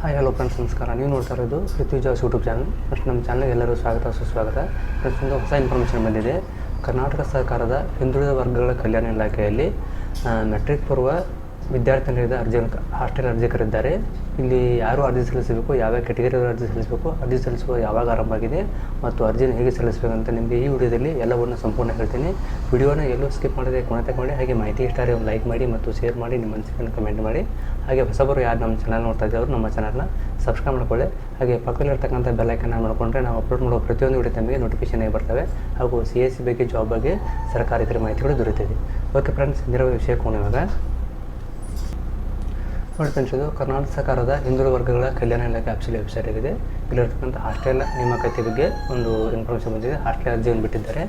Hi hello friends ನಮಸ್ಕಾರ. ನೀವು ನೋಡ್ತಾ ಇರೋದು ಪೃಥ್ವಿ ಜಾಸ್ ಯೂಟ್ಯೂಬ್ ಚಾನಲ್ ಫಸ್ಟ್ ನಮ್ಮ ಚಾನಲ್ಗೆ ಎಲ್ಲರೂ ಸ್ವಾಗತ, ಸುಸ್ವಾಗತ. ಫ್ರೆಂಡ್ಸ್ ಒಂದು ಹೊಸ ಇನ್ಫಾರ್ಮೇಷನ್ ಬಂದಿದೆ. ಕರ್ನಾಟಕ ಸರ್ಕಾರದ ಹಿಂದುಳಿದ ವರ್ಗಗಳ ಕಲ್ಯಾಣ ಇಲಾಖೆಯಲ್ಲಿ ಮೆಟ್ರಿಕ್ ಪೂರ್ವ ವಿದ್ಯಾರ್ಥಿನಿಯರ ಅರ್ಜಿ ಹಾಸ್ಟೆಲ್ ಅರ್ಜಿ ಕರೆದಿದ್ದಾರೆ. ಇಲ್ಲಿ ಯಾರು ಅರ್ಜಿ ಸಲ್ಲಿಸಬೇಕು, ಯಾವ ಕೆಟಗರಿಯವರು ಅರ್ಜಿ ಸಲ್ಲಿಸಬೇಕು, ಅರ್ಜಿ ಸಲ್ಲಿಸುವ ಯಾವಾಗ ಆರಂಭ ಆಗಿದೆ ಮತ್ತು ಅರ್ಜಿನ ಹೇಗೆ ಸಲ್ಲಿಸಬೇಕು ಅಂತ ನಿಮಗೆ ಈ ವಿಡಿಯೋದಲ್ಲಿ ಎಲ್ಲವನ್ನು ಸಂಪೂರ್ಣ ಹೇಳ್ತೀನಿ. ವಿಡಿಯೋನ ಎಲ್ಲೂ ಸ್ಕಿಪ್ ಮಾಡದೆ ಕೊನೆ ಮಾಡಿ, ಹಾಗೆ ಮಾಹಿತಿ ಇಷ್ಟ ಆದರೆ ಒಂದು ಲೈಕ್ ಮಾಡಿ ಮತ್ತು ಶೇರ್ ಮಾಡಿ, ನಿಮ್ಮ ಅನಿಸಿಕೆಯನ್ನು ಕಮೆಂಟ್ ಮಾಡಿ. ಹಾಗೆ ಹೊಸಬರು ಯಾರು ನಮ್ಮ ಚಾನಲ್ ನೋಡ್ತಾ ಇದ್ದಾರೆ ನಮ್ಮ ಚಾನಲ್ನ ಸಬ್ಸ್ಕ್ರೈಬ್ ಮಾಡ್ಕೊಳ್ಳಿ. ಹಾಗೆ ಪಕ್ಕದಲ್ಲಿರ್ತಕ್ಕಂಥ ಬೆಲ್ಲೈಕನ್ನ ಮಾಡಿಕೊಂಡ್ರೆ ನಾವು ಅಪ್ಲೋಡ್ ಮಾಡುವ ಪ್ರತಿಯೊಂದು ವಿಡಿಯೋ ತಮಗೆ ನೋಟಿಫಿಕೇಶನ್ ಬರ್ತವೆ. ಹಾಗೂ ಸಿ ಎಸ್ ಸಿ ಬಗ್ಗೆ ಜಾಬ್ ಬಗ್ಗೆ ಸರ್ಕಾರಿ ಮಾಹಿತಿ ಮಾಹಿತಿಗಳು ದೊರೆತಿದೆ ಓಕೆ ಫ್ರೆಂಡ್ಸ್ ಇದರ ವಿಷಯ ಕೋಣ ಇವಾಗ ನೋಡಿ ಕರ್ನಾಟಕ ಸರ್ಕಾರದ ಹಿಂದುಳಿದ ವರ್ಗಗಳ ಕಲ್ಯಾಣ ಇಲಾಖೆ ಆಪ್ಸಿಲ್ ವೆಬ್ಸೈಟ್ ಆಗಿದೆ. ಇಲ್ಲಿರ್ತಕ್ಕಂಥ ಹಾಸ್ಟೆಲ್ ನೇಮಕಾತಿ ಬಗ್ಗೆ ಒಂದು ಇನ್ಫಾರ್ಮೇಷನ್ ಬಂದಿದೆ. ಹಾಸ್ಟೆಲ್ ಅರ್ಜಿಯನ್ನು ಬಿಟ್ಟಿದ್ದಾರೆ.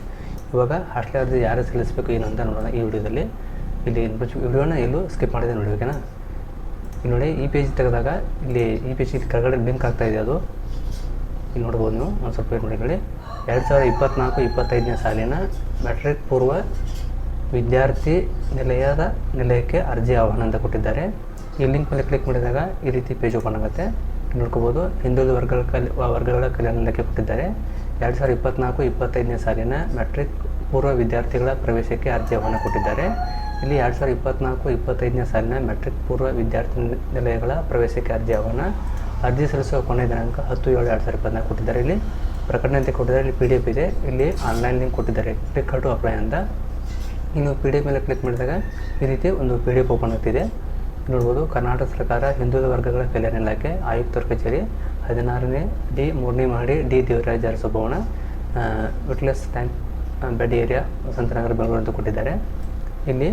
ಇವಾಗ ಹಾಸ್ಟೆಲ್ ಅರ್ಜಿ ಯಾರು ಸಲ್ಲಿಸಬೇಕು, ಏನು ಅಂತ ನೋಡೋಣ ಈ ವಿಡಿಯೋದಲ್ಲಿ. ಇಲ್ಲಿ ವಿಡಿಯೋನ ಎಲ್ಲೂ ಸ್ಕಿಪ್ ಮಾಡಿದೆ ನೋಡಿ ಓಕೆನಾ ಇಲ್ಲಿ ನೋಡಿ, ಈ ಪೇಜ್ ತೆಗೆದಾಗ ಇಲ್ಲಿ, ಈ ಪೇಜ್ ಇಲ್ಲಿ ಕೆಳಗಡೆ ಲಿಂಕ್ ಆಗ್ತಾ ಇದೆ ಅದು. ಇಲ್ಲಿ ನೋಡ್ಬೋದು ನೀವು, ಒಂದು ಸ್ವಲ್ಪ ವೇಟ್ ಮಾಡಿ ಎರಡು ಸಾವಿರದ ಇಪ್ಪತ್ತ್ನಾಲ್ಕು ಇಪ್ಪತ್ತೈದನೇ ಸಾಲಿನ ಮೆಟ್ರಿಕ್ ಪೂರ್ವ ವಿದ್ಯಾರ್ಥಿ ನಿಲಯದ ನಿಲಯಕ್ಕೆ ಅರ್ಜಿ ಆಹ್ವಾನ ಅಂತ ಕೊಟ್ಟಿದ್ದಾರೆ. ಈ ಲಿಂಕ್ ಮೇಲೆ ಕ್ಲಿಕ್ ಮಾಡಿದಾಗ ಈ ರೀತಿ ಪೇಜ್ ಓಪನ್ ಆಗುತ್ತೆ. ನೋಡ್ಕೋಬೋದು. ಹಿಂದುಳಿದ ವರ್ಗಗಳ ಕಲ್ ವರ್ಗಗಳ ಕಲ್ಯಾಣ ಇಲಾಖೆ ಕೊಟ್ಟಿದ್ದಾರೆ. ಎರಡು ಸಾವಿರದ ಇಪ್ಪತ್ತ್ನಾಲ್ಕು ಇಪ್ಪತ್ತೈದನೇ ಸಾಲಿನ ಮೆಟ್ರಿಕ್ ಪೂರ್ವ ವಿದ್ಯಾರ್ಥಿಗಳ ಪ್ರವೇಶಕ್ಕೆ ಅರ್ಜಿ ಆಹ್ವಾನ ಕೊಟ್ಟಿದ್ದಾರೆ. ಇಲ್ಲಿ ಎರಡು ಸಾವಿರದ ಇಪ್ಪತ್ತ್ನಾಲ್ಕು ಇಪ್ಪತ್ತೈದನೇ ಸಾಲಿನ ಮೆಟ್ರಿಕ್ ಪೂರ್ವ ವಿದ್ಯಾರ್ಥಿ ನಿಲಯಗಳ ಪ್ರವೇಶಕ್ಕೆ ಅರ್ಜಿ ಆಹ್ವಾನ. ಅರ್ಜಿ ಸಲ್ಲಿಸುವ ಕೊನೆಯ ದಿನಾಂಕ ಹತ್ತು ಏಳು ಎರಡು ಸಾವಿರದ ಇಪ್ಪತ್ನಾಲ್ಕು ಕೊಟ್ಟಿದ್ದಾರೆ ಇಲ್ಲಿ. ಪ್ರಕಟಣೆ ಅಂತ ಕೊಟ್ಟಿದ್ದಾರೆ. ಇಲ್ಲಿ ಪಿ ಡಿ ಎಫ್ ಇದೆ. ಇಲ್ಲಿ ಆನ್ಲೈನ್ ಲಿಂಕ್ ಕೊಟ್ಟಿದ್ದಾರೆ. ಕ್ಲಿಕ್ ಟು ಅಪ್ಲೈ ಅಂತ. ನೀವು ಪಿ ಡಿ ಎಫ್ ಮೇಲೆ ಕ್ಲಿಕ್ ಮಾಡಿದಾಗ ಈ ರೀತಿ ಒಂದು ಪಿ ಡಿ ಎಫ್ ಓಪನ್ ಆಗ್ತಿದೆ. ನೋಡ್ಬೋದು, ಕರ್ನಾಟಕ ಸರ್ಕಾರ ಹಿಂದುಳಿದ ವರ್ಗಗಳ ಕಲ್ಯಾಣ ಇಲಾಖೆ ಆಯುಕ್ತರ ಕಚೇರಿ ಹದಿನಾರನೇ ಡಿ, ಮೂರನೇ ಮಹಡಿ D Devaraj Urs Bhavan ವಿಟ್ಲೆಸ್ tank bed area Vasanthanagar Bengaluru ಅಂತ ಕೊಟ್ಟಿದ್ದಾರೆ. ಇಲ್ಲಿ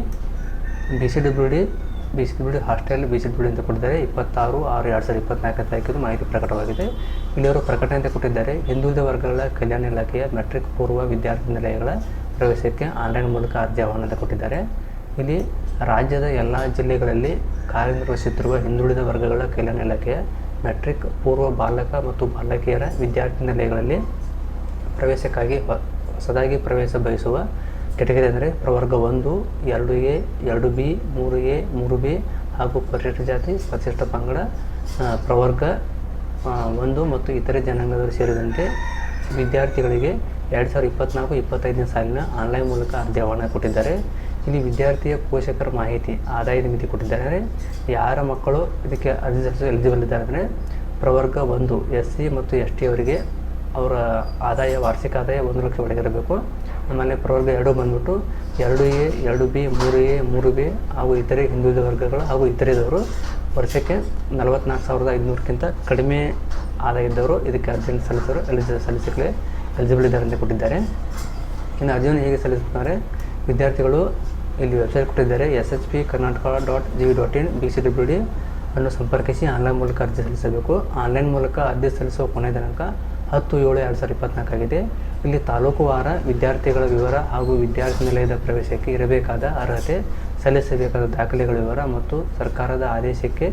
B C W D B C W D hostel B C W ಅಂತ ಕೊಟ್ಟಿದ್ದಾರೆ. ಇಪ್ಪತ್ತಾರು, ಆರು, ಎರಡು ಸಾವಿರದ ಇಪ್ಪತ್ನಾಲ್ಕು ತಾರೀಕಿದು ಮಾಹಿತಿ ಪ್ರಕಟವಾಗಿದೆ. ಇಲ್ಲಿ ಅವರು ಪ್ರಕಟಣೆ ಅಂತ ಕೊಟ್ಟಿದ್ದಾರೆ. ಹಿಂದುಳಿದ ವರ್ಗಗಳ ಕಲ್ಯಾಣ ಇಲಾಖೆಯ ಮೆಟ್ರಿಕ್ ಪೂರ್ವ ವಿದ್ಯಾರ್ಥಿ ನಿಲಯಗಳ ಪ್ರವೇಶಕ್ಕೆ ಆನ್ಲೈನ್ ಮೂಲಕ ಅರ್ಜಿ ಆಹ್ವಾನ ಅಂತ ಕೊಟ್ಟಿದ್ದಾರೆ. ಇಲ್ಲಿ ರಾಜ್ಯದ ಎಲ್ಲ ಜಿಲ್ಲೆಗಳಲ್ಲಿ ಕಾರ್ಯನಿರ್ವಹಿಸುತ್ತಿರುವ ಹಿಂದುಳಿದ ವರ್ಗಗಳ ಕಲ್ಯಾಣ ಇಲಾಖೆಯ ಮೆಟ್ರಿಕ್ ಪೂರ್ವ ಬಾಲಕ ಮತ್ತು ಬಾಲಕಿಯರ ವಿದ್ಯಾರ್ಥಿ ನಿಲಯಗಳಲ್ಲಿ ಪ್ರವೇಶಕ್ಕಾಗಿ ಹೊಸದಾಗಿ ಪ್ರವೇಶ ಬಯಸುವ ಕೆಟಗರಿ ಅಂದರೆ ಪ್ರವರ್ಗ ಒಂದು, ಎರಡು ಎ, ಎರಡು ಬಿ, ಮೂರು ಎ, ಮೂರು ಬಿ ಹಾಗೂ ಪರಿಶಿಷ್ಟ ಜಾತಿ, ಪರಿಶಿಷ್ಟ ಪಂಗಡ ಪ್ರವರ್ಗ ಒಂದು ಮತ್ತು ಇತರೆ ಜನಾಂಗದವರು ಸೇರಿದಂತೆ ವಿದ್ಯಾರ್ಥಿಗಳಿಗೆ ಎರಡು ಸಾವಿರದ ಇಪ್ಪತ್ತ್ನಾಲ್ಕು ಇಪ್ಪತ್ತೈದನೇ ಸಾಲಿನ ಆನ್ಲೈನ್ ಮೂಲಕ ಅರ್ಜಿ ಆಹ್ವಾನ ಕೊಟ್ಟಿದ್ದಾರೆ. ಇಲ್ಲಿ ವಿದ್ಯಾರ್ಥಿಯ ಪೋಷಕರ ಮಾಹಿತಿ ಆದಾಯದ ಮಿತಿ ಕೊಟ್ಟಿದ್ದಾರೆ. ಯಾರ ಮಕ್ಕಳು ಇದಕ್ಕೆ ಅರ್ಜಿ ಸಲ್ಲಿಸಲು ಎಲಿಜಿಬಲ್ ಇದ್ದಾರೆ ಅಂದರೆ ಪ್ರವರ್ಗ ಒಂದು ಎಸ್ ಸಿ ಮತ್ತು ಎಸ್ ಟಿ ಅವರಿಗೆ ಅವರ ಆದಾಯ, ವಾರ್ಷಿಕ ಆದಾಯ ಒಂದು ಲಕ್ಷ ಒಳಗಿರಬೇಕು. ಆಮೇಲೆ ಪ್ರವರ್ಗ ಎರಡು ಬಂದ್ಬಿಟ್ಟು ಎರಡು ಎ, ಎರಡು ಬಿ, ಮೂರು ಎ, ಮೂರು ಬಿ ಹಾಗೂ ಇತರೆ ಹಿಂದುಳಿದ ವರ್ಗಗಳು ಹಾಗೂ ಇತರೆದವರು ವರ್ಷಕ್ಕೆ ನಲವತ್ನಾಲ್ಕು ಸಾವಿರದ ಐದುನೂರಕ್ಕಿಂತ ಕಡಿಮೆ ಆದಾಯ ಇದ್ದವರು ಇದಕ್ಕೆ ಅರ್ಜಿಯನ್ನು ಸಲ್ಲಿಸಲು ಎಲಿಜಿ ಸಲ್ಲಿಸಲಿಕ್ಕೆ ಎಲಿಜಿಬಲ್ ಇದ್ದಾರೆ ಅಂತ ಕೊಟ್ಟಿದ್ದಾರೆ. ಇನ್ನು ಅರ್ಜಿಯನ್ನು ಹೇಗೆ ಸಲ್ಲಿಸುತ್ತಾರೆ? ವಿದ್ಯಾರ್ಥಿಗಳು ಇಲ್ಲಿ ವೆಬ್ಸೈಟ್ ಕೊಟ್ಟಿದ್ದಾರೆ S H P Karnataka dot G dot in B C W D ಅನ್ನು ಸಂಪರ್ಕಿಸಿ ಆನ್ಲೈನ್ ಮೂಲಕ ಅರ್ಜಿ ಸಲ್ಲಿಸಬೇಕು. ಆನ್ಲೈನ್ ಮೂಲಕ ಅರ್ಜಿ ಸಲ್ಲಿಸುವ ಕೊನೆಯ ದಿನಾಂಕ ಹತ್ತು ಏಳು ಎರಡು ಸಾವಿರದ ಇಪ್ಪತ್ನಾಲ್ಕಾಗಿದೆ ಇಲ್ಲಿ ತಾಲೂಕುವಾರ ವಿದ್ಯಾರ್ಥಿಗಳ ವಿವರ ಹಾಗೂ ವಿದ್ಯಾರ್ಥಿ ನಿಲಯದ ಪ್ರವೇಶಕ್ಕೆ ಇರಬೇಕಾದ ಅರ್ಹತೆ, ಸಲ್ಲಿಸಬೇಕಾದ ದಾಖಲೆಗಳ ವಿವರ ಮತ್ತು ಸರ್ಕಾರದ ಆದೇಶಕ್ಕೆ,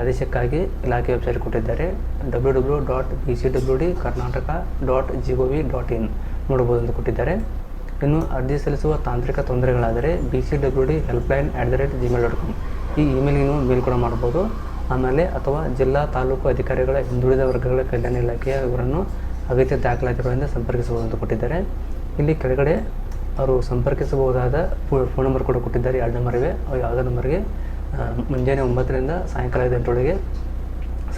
ಆದೇಶಕ್ಕಾಗಿ ಇಲಾಖೆ ವೆಬ್ಸೈಟ್ ಕೊಟ್ಟಿದ್ದಾರೆ. W W dot B C W D Karnataka dot G O V dot in ನೋಡ್ಬೋದು ಅಂತ ಕೊಟ್ಟಿದ್ದಾರೆ. ಇನ್ನು ಅರ್ಜಿ ಸಲ್ಲಿಸುವ ತಾಂತ್ರಿಕ ತೊಂದರೆಗಳಾದರೆ B C W D helpline at the rate Gmail dot com ಈ ಇಮೇಲ್ಗೂ ಮೇಲ್ ಕೂಡ ಮಾಡ್ಬೋದು. ಆಮೇಲೆ ಅಥವಾ ಜಿಲ್ಲಾ ತಾಲೂಕು ಅಧಿಕಾರಿಗಳ ಹಿಂದುಳಿದ ವರ್ಗಗಳ ಕಲ್ಯಾಣ ಇಲಾಖೆಯ ಇವರನ್ನು ಅಗತ್ಯ ದಾಖಲಾತಿಗಳಿಂದ ಸಂಪರ್ಕಿಸಬಹುದು ಅಂತ ಕೊಟ್ಟಿದ್ದಾರೆ. ಇಲ್ಲಿ ಕೆಳಗಡೆ ಅವರು ಸಂಪರ್ಕಿಸಬಹುದಾದ ಫೋನ್ ನಂಬರ್ ಕೂಡ ಕೊಟ್ಟಿದ್ದಾರೆ. ಎರಡು ನಂಬರ್ ಇವೆ. ಯಾವುದೇ ನಂಬರ್ಗೆ ಮುಂಜಾನೆ ಒಂಬತ್ತರಿಂದ ಸಾಯಂಕಾಲ ಗಂಟೆಯೊಳಗೆ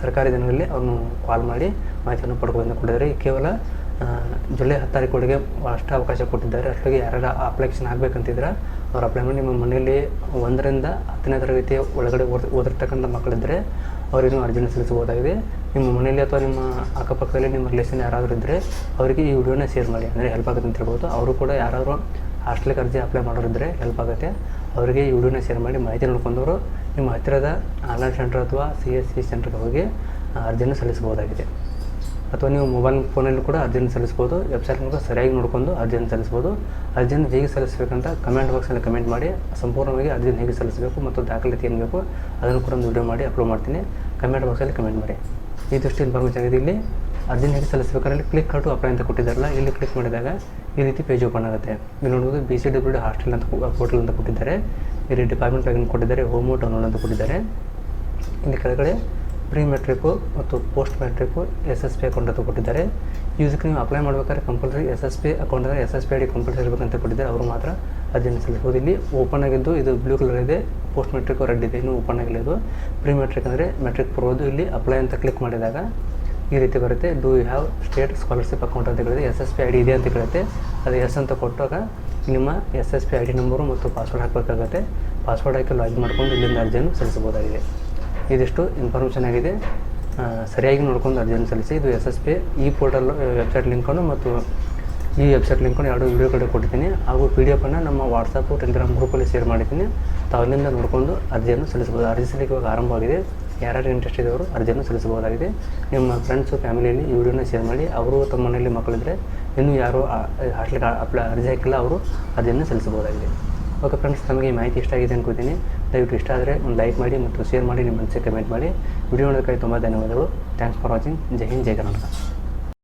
ಸರ್ಕಾರಿ ದಿನಗಳಲ್ಲಿ ಅವ್ರನ್ನು ಕಾಲ್ ಮಾಡಿ ಮಾಹಿತಿಯನ್ನು ಪಡ್ಕೊಂಡು ಕೊಟ್ಟಿದ್ದಾರೆ. ಕೇವಲ ಜುಲೈ ಹತ್ತು ತಾರೀಕೊಳಗೆ ಅಷ್ಟು ಅವಕಾಶ ಕೊಟ್ಟಿದ್ದಾರೆ. ಅಷ್ಟೊಳಗೆ ಯಾರ್ಯಾರ ಅಪ್ಲಿಕೇಶನ್ ಆಗಬೇಕಂತಿದ್ರೆ ಅವ್ರು ಅಪ್ಲೈ ಮಾಡಿ ನಿಮ್ಮ ಮನೆಯಲ್ಲಿ ಒಂದರಿಂದ ಹತ್ತನೇ ತರಗತಿಯ ಒಳಗಡೆ ಓದ್, ಓದಿರ್ತಕ್ಕಂಥ ಮಕ್ಕಳಿದ್ದರೆ ಅವರಿಗೂ ಅರ್ಜಿನ ಸಲ್ಲಿಸಬಹುದಾಗಿದೆ. ನಿಮ್ಮ ಮನೆಯಲ್ಲಿ ಅಥವಾ ನಿಮ್ಮ ಅಕ್ಕಪಕ್ಕದಲ್ಲಿ ನಿಮ್ಮ ರಿಲೇಷನ್ ಯಾರಾದರೂ ಇದ್ದರೆ ಅವರಿಗೆ ಈ ವಿಡಿಯೋನ ಶೇರ್ ಮಾಡಿ. ಅಂದರೆ ಹೆಲ್ಪ್ ಆಗುತ್ತೆ ಅಂತ ಹೇಳ್ಬೋದು. ಅವರು ಕೂಡ ಯಾರಾದರೂ ಹಾಸ್ಟೆಲ್ಗೆ ಅರ್ಜಿ ಅಪ್ಲೈ ಮಾಡೋರಿದ್ದರೆ ಹೆಲ್ಪ್ ಆಗುತ್ತೆ. ಅವರಿಗೆ ಈ ವಿಡಿಯೋನ ಶೇರ್ ಮಾಡಿ ಮಾಹಿತಿ ನೋಡ್ಕೊಂಡವರು ನಿಮ್ಮ ಹತ್ತಿರದ ಆನ್ಲೈನ್ ಸೆಂಟರ್ ಅಥವಾ ಸಿ ಎಸ್ ಸಿ ಸೆಂಟರ್ಗೆ ಹೋಗಿ ಅರ್ಜಿಯನ್ನು ಸಲ್ಲಿಸಬಹುದಾಗಿದೆ. ಅಥವಾ ನೀವು ಮೊಬೈಲ್ ಫೋನಲ್ಲಿ ಕೂಡ ಅರ್ಜಿಯನ್ನು ಸಲ್ಲಿಸ್ಬೋದು ವೆಬ್ಸೈಟ್ ಮೂಲಕ ಸರಿಯಾಗಿ ನೋಡ್ಕೊಂಡು ಅರ್ಜಿಯನ್ನು ಸಲ್ಲಿಸ್ಬೋದು. ಅರ್ಜಿಯನ್ನು ಹೇಗೆ ಸಲ್ಲಿಸಬೇಕಂತ ಕಮೆಂಟ್ ಬಾಕ್ಸಲ್ಲಿ ಕಮೆಂಟ್ ಮಾಡಿ, ಸಂಪೂರ್ಣವಾಗಿ ಅರ್ಜಿಯನ್ನು ಹೇಗೆ ಸಲ್ಲಿಸಬೇಕು ಮತ್ತು ದಾಖಲಾತಿ ಏನು ಬೇಕು ಅದನ್ನು ಕೂಡ ಒಂದು ವಿಡಿಯೋ ಮಾಡಿ ಅಪ್ಲೋಡ್ ಮಾಡ್ತೀನಿ. ಕಮೆಂಟ್ ಬಾಕ್ಸಲ್ಲಿ ಕಮೆಂಟ್ ಮಾಡಿ. ಈ ದೃಷ್ಟಿ ಇನ್ಫಾರ್ಮೇಷನ್ ಇದೆ ಇಲ್ಲಿ. ಅರ್ಜಿನ ಹೇಗೆ ಸಲ್ಲಿಸಬೇಕಾದ್ರೆ ಕ್ಲಿಕ್ ಟು ಅಪ್ಲೈ ಅಂತ ಕೊಟ್ಟಿದ್ದಾರಲ್ಲ, ಇಲ್ಲಿ ಕ್ಲಿಕ್ ಮಾಡಿದಾಗ ಈ ರೀತಿ ಪೇಜ್ ಓಪನ್ ಆಗುತ್ತೆ. ಇಲ್ಲಿ ನೋಡ್ಬೋದು B C W D hostel ಅಂತ ಪೋರ್ಟಲ್ ಅಂತ ಕೊಟ್ಟಿದ್ದಾರೆ. ಇಲ್ಲಿ ಡಿಪಾರ್ಟ್ಮೆಂಟ್ ಪ್ಲಾಗಿನ್ ಕೊಟ್ಟಿದ್ದಾರೆ ಹೋಮ್ ಡೌನ್ಲೋಡ್ ಅಂತ ಕೊಟ್ಟಿದ್ದಾರೆ. ಇಲ್ಲಿ ಕೆಳಗಡೆ ಪ್ರೀ ಮೆಟ್ರಿಕು ಮತ್ತು post matric S S P account ಅಂತ ಕೊಟ್ಟಿದ್ದಾರೆ. ಇದಕ್ಕೆ ನೀವು ಅಪ್ಲೈ ಮಾಡಬೇಕಾದ್ರೆ compulsory S S P account ಅಂದರೆ S S P I D compulsory ಇರಬೇಕಂತ ಕೊಟ್ಟಿದ್ದಾರೆ. ಅವರು ಮಾತ್ರ ಅದನ್ನು ಸಲ್ಲಿಸಬಹುದು ಇಲ್ಲಿ ಓಪನ್ ಆಗಿದ್ದು ಇದು ಬ್ಲೂ ಕಲರ್ ಇದೆ ಪೋಸ್ಟ್ ಮೆಟ್ರಿಕ್ ರೆಡ್ ಇದೆ. ಇನ್ನೂ ಓಪನ್ ಆಗಿಲ್ಲ ಇದು. ಪ್ರೀ ಮೆಟ್ರಿಕ್ ಅಂದರೆ ಮೆಟ್ರಿಕ್ ಪೂರ್ವದು ಇಲ್ಲಿ ಅಪ್ಲೈ ಅಂತ ಕ್ಲಿಕ್ ಮಾಡಿದಾಗ ಈ ರೀತಿ ಬರುತ್ತೆ. Do you have state scholarship account ಅಂತ ಕೇಳಿದೆ S S P I D ಇದೆ ಅಂತ ಕೇಳುತ್ತೆ. ಅದು ಎಸ್ ಅಂತ ಕೊಟ್ಟಾಗ ನಿಮ್ಮ S S P I D number ಮತ್ತು ಪಾಸ್ವರ್ಡ್ ಹಾಕಬೇಕಾಗುತ್ತೆ. ಪಾಸ್ವರ್ಡ್ ಹಾಕಿ ಲಾಗಿನ್ ಮಾಡ್ಕೊಂಡು ಇಲ್ಲಿಂದ ಅರ್ಜಿಯನ್ನು ಸಲ್ಲಿಸಬಹುದಾಗಿದೆ. ಇದಿಷ್ಟು ಇನ್ಫಾರ್ಮೇಷನ್ ಆಗಿದೆ. ಸರಿಯಾಗಿ ನೋಡ್ಕೊಂಡು ಅರ್ಜಿಯನ್ನು ಸಲ್ಲಿಸಿ. ಇದು ಎಸ್ ಎಸ್ ಪಿ ಈ ಪೋರ್ಟಲ್ ವೆಬ್ಸೈಟ್ ಲಿಂಕನ್ನು ಮತ್ತು ಈ ವೆಬ್ಸೈಟ್ ಲಿಂಕನ್ನು ಎರಡು ವೀಡಿಯೋ ಕಡೆ ಕೊಟ್ಟಿದ್ದೀನಿ. ಹಾಗೂ ಪಿ ಡಿ ಎಫನ್ನು ನಮ್ಮ ವಾಟ್ಸಪ್ಪು ಟೆಲಿಗ್ರಾಮ್ ಗ್ರೂಪಲ್ಲಿ ಶೇರ್ ಮಾಡಿದ್ದೀನಿ. ತಾವು ಅಲ್ಲಿಂದ ನೋಡಿಕೊಂಡು ಅರ್ಜಿಯನ್ನು ಸಲ್ಲಿಸಬಹುದು. ಅರ್ಜಿ ಸಲ್ಲಿಕೆ ಇವಾಗ ಆರಂಭವಾಗಿದೆ ಯಾರ್ಯಾರು ಇಂಟ್ರೆಸ್ಟ್ ಇದ್ದವರು ಅರ್ಜಿಯನ್ನು ಸಲ್ಲಿಸಬಹುದಾಗಿದೆ. ನಿಮ್ಮ ಫ್ರೆಂಡ್ಸು ಫ್ಯಾಮಿಲಿಯಲ್ಲಿ ಈ ವಿಡಿಯೋನ ಶೇರ್ ಮಾಡಿ. ಅವರು ತಮ್ಮ ಮನೆಯಲ್ಲಿ ಮಕ್ಕಳಿದ್ದರೆ ಇನ್ನೂ ಯಾರು ಹಾಸ್ಟೆಲ್ಗೆ ಅಪ್ಲೈ, ಅರ್ಜಿ ಹಾಕಿಲ್ಲ, ಅವರು ಅರ್ಜಿಯನ್ನು ಸಲ್ಲಿಸಬಹುದಾಗಿದೆ. ಓಕೆ ಫ್ರೆಂಡ್ಸ್, ನಮಗೆ ಈ ಮಾಹಿತಿ ಇಷ್ಟ ಆಗಿದೆ ಅನ್ಕೋತೀನಿ. ದಯವಿಟ್ಟು ಇಷ್ಟ ಆದರೆ ಒಂದು ಲೈಕ್ ಮಾಡಿ ಮತ್ತು ಶೇರ್ ಮಾಡಿ, ನಿಮ್ಮ ಮನಸ್ಸಿಗೆ ಕಮೆಂಟ್ ಮಾಡಿ. ವಿಡಿಯೋ ನೋಡೋದಕ್ಕಾಗಿ ತುಂಬ ಧನ್ಯವಾದಗಳು. Thanks for watching. Jai Hind, Jai Karnataka.